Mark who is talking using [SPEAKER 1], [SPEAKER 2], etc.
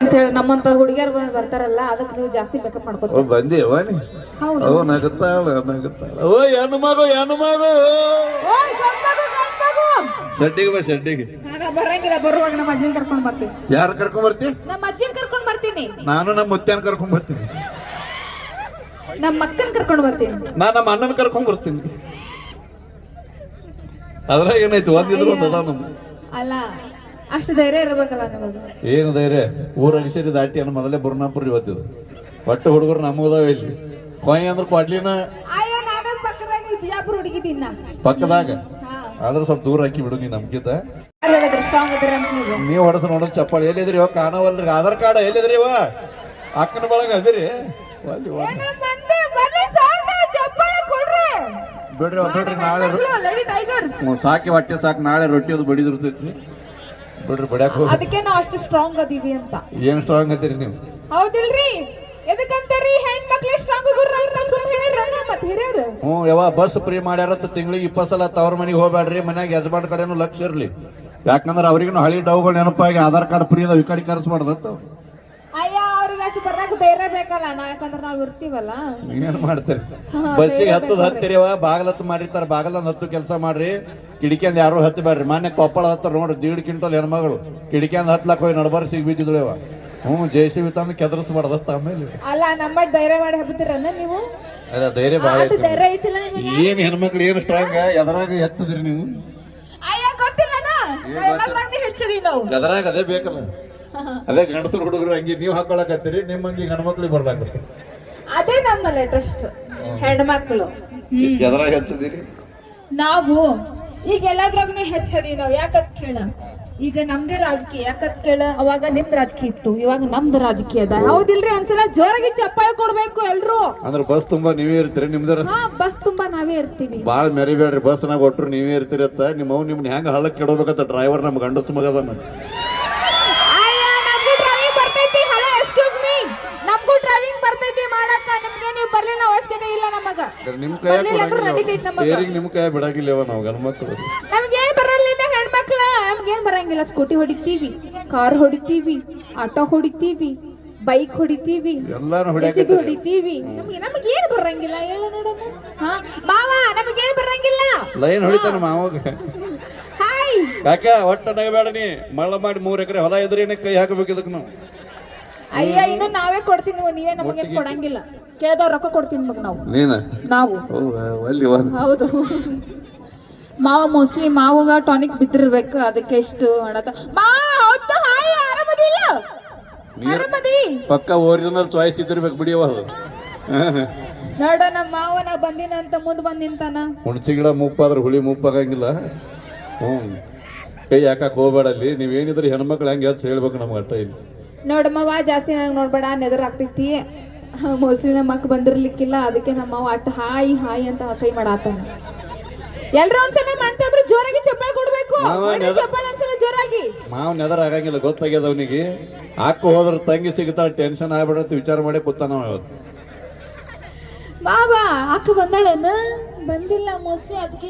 [SPEAKER 1] ಅಂತ ಹೇಳಿ ನಮ್ಮಂತ ಹುಡುಗಿಯರು ಬರ್ತಾರಲ್ಲ ಅದಕ್ಕೆ ನೀವು ಜಾಸ್ತಿ ಮೇಕಪ್ ಮಾಡ್ಕೊತೀವಿ
[SPEAKER 2] ಬಂದಿ ವಾಣಿ
[SPEAKER 1] ಹೌದು.
[SPEAKER 2] ಓ ನಗುತ್ತಾಳ ನಗುತ್ತಾಳ. ಓ ಹೆಣ್ಣು ಮಗು ಹೆಣ್ಣು ಮಗು
[SPEAKER 1] ಓಯ್, ಗಂಡ್ ಮಗು, ಗಂಡ್ ಮಗು.
[SPEAKER 2] ಶೆಡ್ಡಿಗೆ ಬಾ ಶೆಡ್ಡಿಗೆ.
[SPEAKER 1] ಹಾ, ನಾ ಬರಂಗಿಲ್ಲ ಬರುವಾಗ ನಮ್ಮ ಅಜ್ಜಿನ ಕರ್ಕೊಂಡ್ ಬರ್ತೀನಿ.
[SPEAKER 2] ಯಾರು ಕರ್ಕೊಂಡ್ ಬರ್ತಿ?
[SPEAKER 1] ನಮ್ಮ ಅಜ್ಜಿನ ಕರ್ಕೊಂಡು ಬರ್ತೀನಿ.
[SPEAKER 2] ನಾನು ನಮ್ಮ ಮುತ್ಯಾನ ಕರ್ಕೊಂಡ್ ಬರ್ತೀನಿ.
[SPEAKER 1] ನಮ್ಮ ಮಕ್ಕನ್ ಕರ್ಕೊಂಡ್ ಬರ್ತೀನಿ.
[SPEAKER 2] ನಾ ನಮ್ಮ ಅಣ್ಣನ ಕರ್ಕೊಂಡ್ ಬರ್ತೀನಿ. ಅದ್ರಾಗ ಏನಾಯ್ತು? ಒಂದಿದ್ರು ಒಂದು ಅದಾವ ನಮ್ದು
[SPEAKER 1] ಅಲ್ಲ ಅಷ್ಟು ಧೈರ್ಯ ಇರಬೇಕಲ್ಲ ನಿಮಗೆ?
[SPEAKER 2] ಏನು ಧೈರ್ಯ? ಊರ ಅಗಸೇರಿ ದಾಟಿ ಅನ್ನೋ ಮೊದಲೇ ಬುರ್ನಾಪುರ ಇವತ್ತಿದು ಒಟ್ಟು ಹುಡುಗರು ನಮ್ಮದಾವ ಇಲ್ಲಿ. ಕೊಯ್ ಅಂದ್ರೆ ಕೊಡ್ಲಿನ?
[SPEAKER 1] ಅಯ್ಯೋ ನಾನು ಪಕ್ಕದಾಗ ಈ ಬಿಜಾಪುರ ಹುಡುಗಿದ್ದೀನ
[SPEAKER 2] ಪಕ್ಕದಾಗ?
[SPEAKER 1] ಹಾ.
[SPEAKER 2] ಆದ್ರೆ ಸ್ವಲ್ಪ ದೂರ ಹಾಕಿ ಬಿಡು ನೀ ನಮ್ಗಿಂತ.
[SPEAKER 1] ನೀವು?
[SPEAKER 2] ಹೊಡಸ ನೋಡೋದು ಚಪ್ಪಾಳಿ. ಎಲ್ಲಿದ್ರಿ ಇವ? ಕಾಣವಲ್ರಿ ಆಧಾರ್ ಕಾರ್ಡ್ ಎಲ್ಲಿದ್ರಿ ಇವ? ಅಕ್ಕನ ಬಳಗ ಅದಿರಿ. ಬಿಡ್ರಿ ಬಿಡ್ರಿ ನಾಳೆ. ಸಾಕಿ ಹೊಟ್ಟೆ ಸಾಕು. ನಾಳೆ ರೊಟ್ಟಿ ಅದು ಬಡಿದಿರ್ತೈತಿ ಬಿಡ್ರಿ ಬಿಡಕ್ ಹೋಗಿ
[SPEAKER 1] ಅದಕ್ಕೆ ನಾವು ಅಷ್ಟು ಸ್ಟ್ರಾಂಗ್ ಅದೀವಿ ಅಂತ.
[SPEAKER 2] ಏನು ಸ್ಟ್ರಾಂಗ್ ಅಂತೀರಿ ನೀವು?
[SPEAKER 1] ಹೌದಿಲ್ರಿ? ಎದಕ್ಕಂತಾರಿ ಹೆಣ್ಮಕ್ಳು ಸ್ಟ್ರಾಂಗ್ ಸುಮ್ಮನೆ ಹೇಳಿರಲ್ಲ ಮತ್ತೆ ಹಿರಿಯರು?
[SPEAKER 2] ಹ್ಞೂ ಯಾವ ಬಸ್ ಫ್ರೀ ಮಾಡ್ಯಾರತ್ತ ತಿಂಗಳಿಗೆ ಇಪ್ಪತ್ತು ಸಲ ತವ್ರ ಮನೆಗೆ ಹೋಗ್ಬೇಡ್ರಿ ಮನ್ಯಾಗ ಯಜಮಾನ್ ಕಡೆನೂ ಲಕ್ಷ ಇರ್ಲಿ. ಯಾಕಂದ್ರೆ ಅವ್ರಿಗೂ ಹಳಿ ಡೌಗಳು ನೆನಪಾಗಿ ಆಧಾರ್ ಕಾರ್ಡ್ ಫ್ರೀ ಅದ ಈ ಕಡೆ
[SPEAKER 1] ಬರಾಕ ಧೈರ್ಯ ಬೇಕಲ್ಲ ನಾವ್ ಯಾಕಂದ್ರೆ ನಾವ್ ಇರ್ತೀವಲ್ಲ.
[SPEAKER 2] ಏನ್ ಮಾಡ್ತೀರಿ? ಬಸ್ಸಿಗೆ ಹತ್ತದ ಹತ್ತಿರಿವ ಬಾಗಲತ್ತು ಮಾಡಿರ್ತಾರ ಹತ್ತು ಕೆಲಸ ಮಾಡ್ರಿ. ಕಿಡಿಕಿಂದ ಯಾರು ಹತ್ತಿ ಬ್ಯಾಡ್ರಿ ಮೊನ್ನೆ ಕೊಪ್ಪಳ ಹತ್ತಾರ ನೋಡ್ರಿ ದೀಡ್ ಕ್ವಿಂಟಲ್ ಹೆಣ್ಮಗಳು. ಕಿಡಿಕಿಂದ ಹತ್ಲಕ್ ಹೋಗಿ ನಡಬಾರ ಸಿಗ್ ಬಿದ್ದಿದ್ಳವ ಹ್ಞೂ ಜೆ ಸಿ ಬಿ ತಂದು ಕೆದರ್ಸ್ಬಾರ್ದತ್ತ ಆಮೇಲೆ.
[SPEAKER 1] ಅಲ್ಲ ನಮ್ಮ ಧೈರ್ಯ ಮಾಡಿ ಹಬ್ಬತೀರನ್ನ ನೀವು?
[SPEAKER 2] ಅದ ಧೈರ್ಯ ಭಾಳ
[SPEAKER 1] ಅಷ್ಟು ಧೈರ್ಯ ಐತಿಲ್ಲ ನಿಮಗೆ?
[SPEAKER 2] ಏನ್ ಹೆಣ್ಮಕ್ಳು ಏನು ಸ್ಟ್ರಾಂಗ್ ಎದರಾಗ ಹೆಚ್ಚದ್ರಿ ನೀವು?
[SPEAKER 1] ಹೆಚ್ಚದಿ ನಾವು.
[SPEAKER 2] ಎದರಾಗ ಅದೇ ಬೇಕಲ್ಲ. ಅದೇ ಗಂಡಸರು ಹುಡುಗರು ಹಂಗೆ ನೀವು ಹಾಕೊಳಕತ್ತೀರಿ ನಿಮ್ಮ ಹಂಗೆ ಹೆಣ್ಮಕ್ಳಿಗೆ ಬರ್ಲಾಕತ್ತೀರಿ.
[SPEAKER 1] ಅದೇ ನಮ್ಮ ಲೇಟೆಸ್ಟ್ ಹೆಣ್ಮಕ್ಳು.
[SPEAKER 2] ಗದರಾಗ ಹೆಚ್ಚದಿರಿ?
[SPEAKER 1] ನಾವು ಈಗ ಎಲ್ಲದ್ರಾಗೂ ಹೆಚ್ಚದಿ ನಾವು. ಯಾಕತ್ ಕೇಳ. ಈಗ ನಮ್ದೇ ರಾಜಕೀಯ ಯಾಕತ್ ಕೇಳ? ಅವಾಗ ನಿಮ್ದ್ ರಾಜಕೀಯ ಇತ್ತು ಇವಾಗ ನಮ್ದು ರಾಜಕೀಯ ಅದ. ಹೌದಿಲ್ರಿ ಒಂದ್ಸಲ ಜೋರಾಗಿ ಚಪ್ಪಾಳೆ ಕೊಡ್ಬೇಕು ಎಲ್ರು.
[SPEAKER 2] ಅಂದ್ರೆ ಬಸ್ ತುಂಬಾ ನೀವೇ ಇರ್ತೀರಿ ನಿಮ್ದರ
[SPEAKER 1] ಹಾ ಬಸ್ ತುಂಬಾ ನಾವೇ ಇರ್ತೀವಿ.
[SPEAKER 2] ಬಾಳ ಮೆರಿಬೇಡ್ರಿ ಬಸ್ನಾಗ ಒಟ್ಟರು ನೀವೇ ಇರ್ತೀರತ್ತ ನಿಮ್ಮ ಅವ್ ನಿಮ್ನ ಹೆಂಗ ಹಳ್ಳಕ್ ಕೆಡಬೇಕಂತ ಡ್ರೈವರ್ ನಮ್ ಗಂಡು ಮಗದನ್ನ
[SPEAKER 1] ಅಯ್ಯ ನಮಗೂ ಬರ್ತೈತಿ ಹಲೋ ಎಕ್ಸ್ಕ್ಯೂಸ್ ಮೀ ನಮಗೂ ಡ್ರೈವಿಂಗ್ ಬರ್ತೈತಿ ಮಾಡಕ್ಕ ನಿಮ್ಗೆ ನೀವು ಬರ್ಲಿಲ್ಲ ಅವಶ್ಯಕತೆ ಇಲ್ಲ ನಮಗ.
[SPEAKER 2] ನಿಮ್ ಕೈ
[SPEAKER 1] ಬರ್ಲಿಲ್ಲ ಅಂದ್ರೂ ನಡೀತೈತಿ ನಮಗ.
[SPEAKER 2] ಸೇರಿಗೆ ನಿಮ್ ಕೈ ಬಿಡಾಗಿಲ್ಲವ ನಾವು ಗಂಡ್ಮಕ್ಳು.
[SPEAKER 1] ಬರಂಗಿಲ್ಲ ಸ್ಕೂಟಿ ಹೊಡಿತೀವಿ ಕಾರ್ ಹೊಡಿತೀವಿ ಆಟೋ ಹೊಡಿತೀವಿ ಬೈಕ್ ಹೊಡಿತೀವಿ
[SPEAKER 2] ಎಲ್ಲಾನು
[SPEAKER 1] JCB
[SPEAKER 2] ಹೊಡ್ಯಾಕತ್ತೀರಿ.
[SPEAKER 1] ಹೊಡಿತೀವಿ. ನಮ್ಗೆ ನಮಗೇನ್ ಬರಂಗಿಲ್ಲ ಹೇಳ ನೋಡೋಣ ಹಾ ಮಾವ ನಮಗೇನು ಬರಂಗಿಲ್ಲ.
[SPEAKER 2] ಲೈನ್ ಹೊಡಿತಾನ ಮಾವಾಗ.
[SPEAKER 1] ಹಾಯ್.
[SPEAKER 2] ಕಾಕ ಒಟ್ಟ ನಗಬೇಡ ನೀ. ಮಳ್ಳ ಮಾಡಿ ಮೂರ್ ಎಕರೆ ಹೊಲ ಇದ್ರೇನೆ ಕೈ ಹಾಕಬೇಕು ಇದಕ್ಕೆ ನಾವು?
[SPEAKER 1] ಅಯ್ಯ ಇನ್ನು ನಾವೇ ಕೊಡ್ತೀನಿ ನೀವು ನೀವೇ ನಮಗೇನು ಕೊಡಂಗಿಲ್ಲ. ಕೇಳ್ದವ್ರ ರೊಕ್ಕ ಕೊಡ್ತೀನಿ ಮಗ ನಾವು.
[SPEAKER 2] ನೀನ?
[SPEAKER 1] ನಾವು.
[SPEAKER 2] ಅಲ್ಲಿ ಒಂದ್
[SPEAKER 1] ಹೌದು. ಮಾವ ಮೋಸ್ಟ್ಲಿ ಮಾವಾಗ ಟಾನಿಕ್ ಬಿದ್ದಿರ್ಬೇಕು ಅದಕ್ಕೆ ಎಷ್ಟು ಮಾ ಹೌದು ಹಾಯ್ ಆರಾಮದಿಲ್ಲ ಆರಾಮದಿ?
[SPEAKER 2] ಪಕ್ಕ ಓರಿಜಿನಲ್ ಚಾಯ್ಸ್ ಇದ್ದಿರ್ಬೇಕು ಬಿಡಿಯವ
[SPEAKER 1] ನೋಡ ನಮ್ಮ ಮಾವ ನಾ ಬಂದಿನ ಅಂತ ಮುಂದ್ ಬಂದ್ ನಿಂತಾನ.
[SPEAKER 2] ಹುಣಸಿ ಗಿಡ ಮುಪ್ಪಾದ್ರೆ ಹುಳಿ ಮುಪ್ಪಾಗಂಗಿಲ್ಲ. ಹ್ಞೂ. ಕೈ ಹಾಕಕ್ ಹೋಗ್ಬೇಡ ಅಲ್ಲಿ. ನೀವೇನಿದ್ರೆ ಹೆಣ್ಮಕ್ಳು ಹೆಂಗೆ ಹೆಚ್ಚು ಹೇಳ್ಬೇಕು ನಮ್ಗೆ ಅಟ್ಟ ಇಲ್ಲಿ.
[SPEAKER 1] ನೋಡ ಮಾವ ಜಾಸ್ತಿ ನಂಗೆ ನೋಡ್ಬೇಡ ನೆದರ್ ಆಗ್ತೈತಿ. ಮೋಸ್ಟ್ಲಿ ನಮ್ಮ ಅಕ್ಕ ಬಂದಿರ್ಲಿಕ್ಕಿಲ್ಲ ಅದಕ್ಕೆ ನಮ್ಮ ಮಾವ ಅಟ್ ಹಾಯ್ ಹಾಯ್ ಅಂತ ಕೈ ಮಾಡಾತಾನ. ಎಲ್ರು ಒಂದ್ಸಲ ಮಾಡ್ತೇವ್ರಿ ಜೋರಾಗಿ ಚಪ್ಪಾಳೆ ಕೊಡ್ಬೇಕು.
[SPEAKER 2] ಮಾವ
[SPEAKER 1] ಹೊಡಿ
[SPEAKER 2] ನೆದ-
[SPEAKER 1] ಚಪ್ಪಾಳೆ ಒಂದ್ಸಲ ಜೋರಾಗಿ.
[SPEAKER 2] ಮಾವ್ ನೆದರ್ ಆಗಂಗಿಲ್ಲ ಗೊತ್ತಾಗ್ಯದ ಅವನಿಗೆ. ಹಾಕು ಹೋದ್ರ ತಂಗಿ ಸಿಗ್ತಾಳ ಟೆನ್ಷನ್ ಆಗ್ಬಿಡತ್ತೆ ವಿಚಾರ ಮಾಡಿ ಕೂತಾನ ಅವ ಇವತ್ತು.
[SPEAKER 1] ಮಾವ ಅಕ್ಕ ಬಂದಾಳೇನ? ಬಂದಿಲ್ಲ ಮೋಸ್ಟ್ಲಿ ಅದಕ್ಕೆ